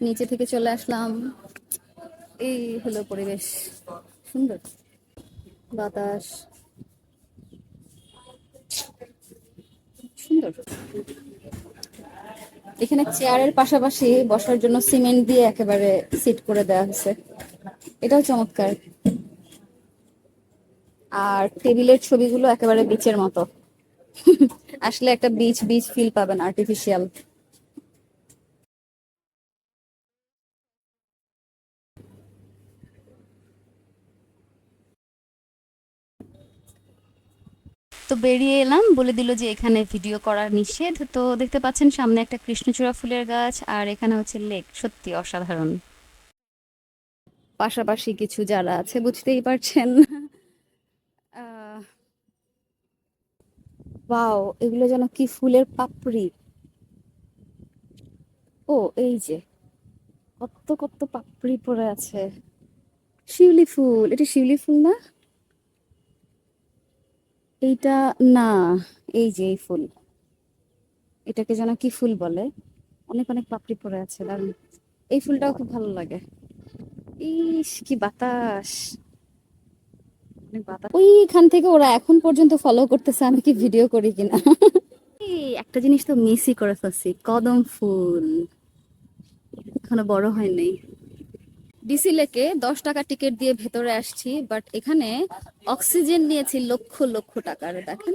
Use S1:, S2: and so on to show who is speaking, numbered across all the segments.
S1: নিচে থেকে চলে আসলাম। এই হলো পরিবেশ। সুন্দর। বাতাস। সুন্দর। এখানে চেয়ারের পাশাপাশি বসার জন্য সিমেন্ট দিয়ে একেবারে সিট করে দেওয়া হয়েছে। এটাও চমৎকার। আর টেবিলের ছবিগুলো একেবারে বিচের মতো। আসলে একটা বিচ বিচ ফিল পাবেন আর্টিফিশিয়াল তো বেরিয়ে এলাম। বলে দিল যে এখানে ভিডিও করা নিষেধ। তো দেখতে পাচ্ছেন সামনে একটা কৃষ্ণচূড়া ফুলের গাছ আর এখানে হচ্ছে লেক। সত্যি অসাধারণ। পাশাপাশি কিছু যারা আছে, বুঝতেই পারছেন। বাও এগুলো যেন কি ফুলের পাপড়ি। ও, এই যে কত কত পাপড়ি পড়ে আছে। শিউলি ফুল, এটা শিউলি ফুল না? এইটা না, এই যে এই ফুল। এটাকে যেন কি ফুল বলে? অনেক অনেক পাপড়ি পড়ে আছে, দারুণ। এই ফুলটাও খুব ভালো লাগে। ইস, কি বাতাস। ওইখান থেকে ওরা এখন পর্যন্ত ফলো করতেছে আমি কি ভিডিও করি কিনা। একটা জিনিস তো মিসই করে ফেলছি, কদম ফুল। এখনও বড় হয় নাই। ডিসি লেকে দশ টাকা টিকিট দিয়ে ভেতরে আসছি বাট এখানে অক্সিজেন নিয়েছি লক্ষ লক্ষ টাকার, দেখেন।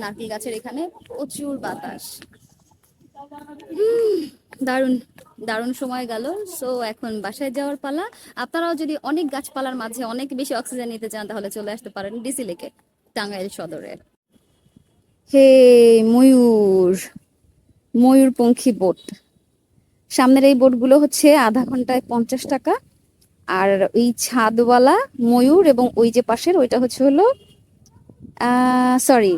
S1: নারকেল গাছের এখানে প্রচুর বাতাস। দারুণ দারুণ সময় গেল। সো এখন বাসায় যাওয়ার পালা। আপনারাও যদি অনেক গাছপালার মাঝে অনেক বেশি অক্সিজেন নিতে চান, তাহলে চলে আসতে পারেন ডিসি লেকে টাঙ্গাইল সদরে। হে ময়ূর, ময়ূরপঙ্খী বোট। সামনের এই বোটগুলো হচ্ছে আধা ঘন্টায় পঞ্চাশ টাকা। আর ওই ছাদওয়ালা ময়ূর এবং ওই যে পাশের ওইটা হচ্ছে হলো সরি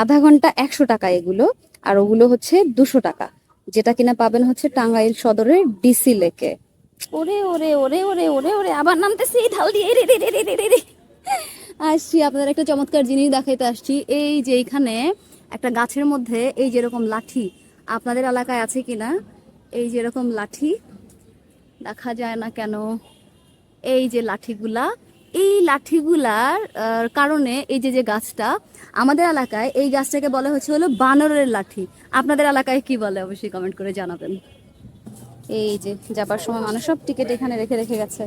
S1: আধা ঘণ্টা একশো টাকা এগুলো। আর ওগুলো হচ্ছে দুশো টাকা। যেটা কিনা পাবেন হচ্ছে টাঙ্গাইল সদরের ডিসি লেকে। ওরে ওরে ওরে ওরে ওরে ওরে আবার নামতেছি ঢাল দিয়ে রে রে রে রে রে রে। আসছি আপনাদের একটা চমৎকার জিনিস দেখাইতে আসছি। এই যে এইখানে একটা গাছের মধ্যে এই যেরকম লাঠি আপনাদের এলাকায় আছে কিনা এই যেরকম লাঠি, দেখা যায় না কেন? এই যে লাঠিগুলা, এই লাঠিগুলার কারণে এই যে যে গাছটা, আমাদের এলাকায় এই গাছটাকে বলা হচ্ছে হলো বানরের লাঠি। আপনাদের এলাকায় কি বলে অবশ্যই কমেন্ট করে জানাবেন। এই যে, যাবার সময় মানুষ সব টিকিট এখানে রেখে রেখে গেছে।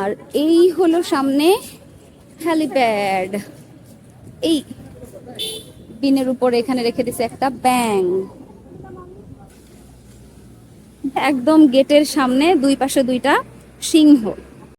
S1: আর এই হলো সামনে হ্যালিপ্যাড। এই, বিনের উপরে এখানে রেখে দিছে একটা ব্যাং একদম গেটের সামনে দুই পাশে দুইটা সিংহ।